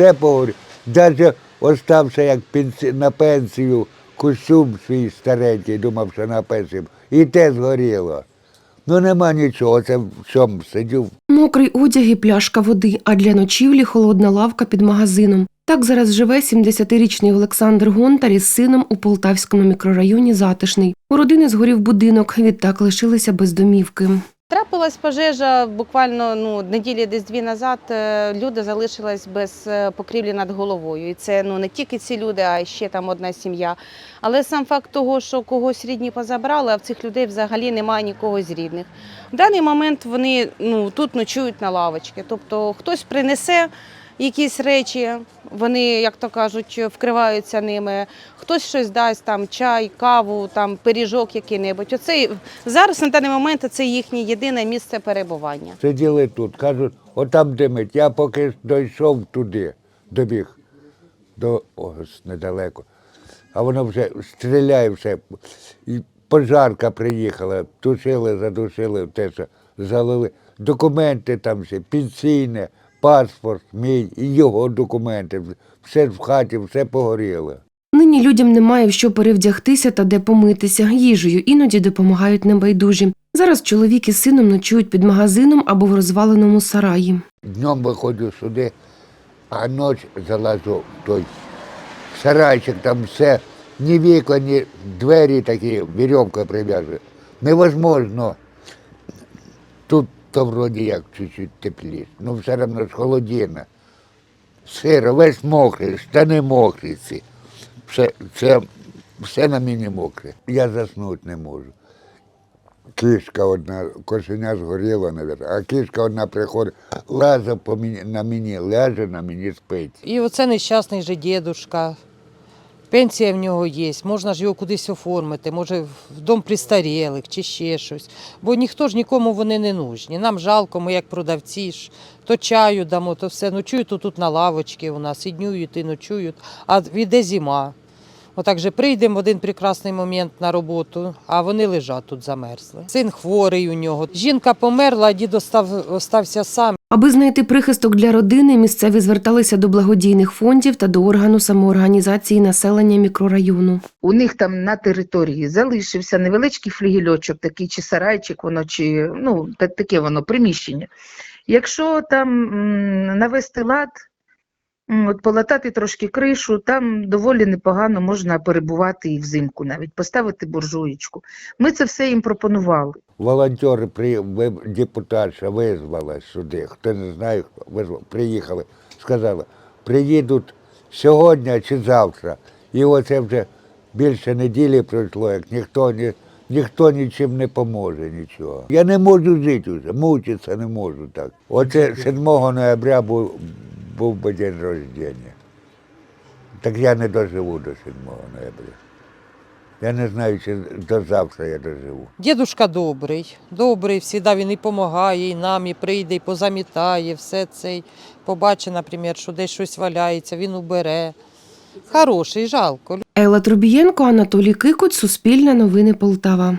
все погоріло. Навіть остався як на пенсію костюм свій старенький, думав, що на пенсію. І те згоріло. Ну нема нічого, це в чому сидів. Мокрий одяг і пляшка води, а для ночівлі холодна лавка під магазином. Так зараз живе 70-річний Олександр Гонтар із сином у Полтавському мікрорайоні Затишний. У родини згорів будинок, відтак лишилися без домівки. Трапилась пожежа буквально ну, неділі десь дві назад. е, Люди залишились без е, покрівлі над головою. І це ну, не тільки ці люди, а ще там одна сім'я. Але сам факт того, що когось рідні позабрали, а в цих людей взагалі немає нікого з рідних. В даний момент вони ну, тут ночують на лавочці. Тобто хтось принесе якісь речі, вони, як то кажуть, вкриваються ними. Хтось щось дасть, там чай, каву, там пиріжок який-небудь. Оце зараз на даний момент це їхнє єдине місце перебування. Сиділи тут, кажуть, отам димить. Я поки дійшов туди, добіг до ось недалеко. А воно вже стріляє все. І пожарка приїхала, тушили, задушили те, що залили. Документи там всі, пенсійне, паспорт, мій і його документи. Все в хаті, все погоріло. Нині людям немає в що перевдягтися та де помитися. Їжею іноді допомагають небайдужі. Зараз чоловік із сином ночують під магазином або в розваленому сараї. Днем виходжу сюди, а ніч залазу в той сарайчик, там все, ні вікна, ні двері такі, вірьовка прив'яжена. Невозможно. Тут то вроді як чуть-чуть тепліше, ну все одно ж холодина. Сиро, весь мокрий, штани мокрі ці. Все, це, все на мені мокре. Я заснути не можу. Кішка одна, кошеня згоріла, навіть, а кішка одна приходить, лаза по мені, на мені, ляже на мені спить. І оце нещасний же дідушка. Пенсія в нього є, можна ж його кудись оформити, може в дом пристарілих чи ще щось. Бо ніхто ж нікому вони не нужні. Нам жалко, ми як продавці ж, то чаю дамо, то все. Ночують тут, на лавочці у нас, і днюють, і ночують, а йде зима. Отак же прийдемо в один прекрасний момент на роботу, а вони лежать тут замерзли. Син хворий у нього. Жінка померла, а дід остав, остався сам. Аби знайти прихисток для родини, місцеві зверталися до благодійних фондів та до органу самоорганізації населення мікрорайону. У них там на території залишився невеличкий флігельочок, такий чи сарайчик, воно чи ну таке воно приміщення. Якщо там навести лад, от полатати трошки кришу, там доволі непогано можна перебувати і взимку навіть, поставити буржуєчку. Ми це все їм пропонували. Волонтери, при, депутатша визвала сюди, хто не знає, визвав, приїхали, сказали, приїдуть сьогодні чи завтра. І оце вже більше неділі пройшло, як ніхто, ні, ніхто нічим не поможе, нічого. Я не можу жити вже, мучитися не можу так. Оце 7 ноября був, був би день рождення. Так я не доживу до 7 ноября. Я не знаю, чи до завтра я доживу. Дідушка добрий, добрий, завжди він і допомагає, і нам, і прийде, і позамітає, все це. Побачить, наприклад, що десь щось валяється, він убере. Хороший, жалко. Елла Трубієнко, Анатолій Кикоць, Суспільне новини Полтава.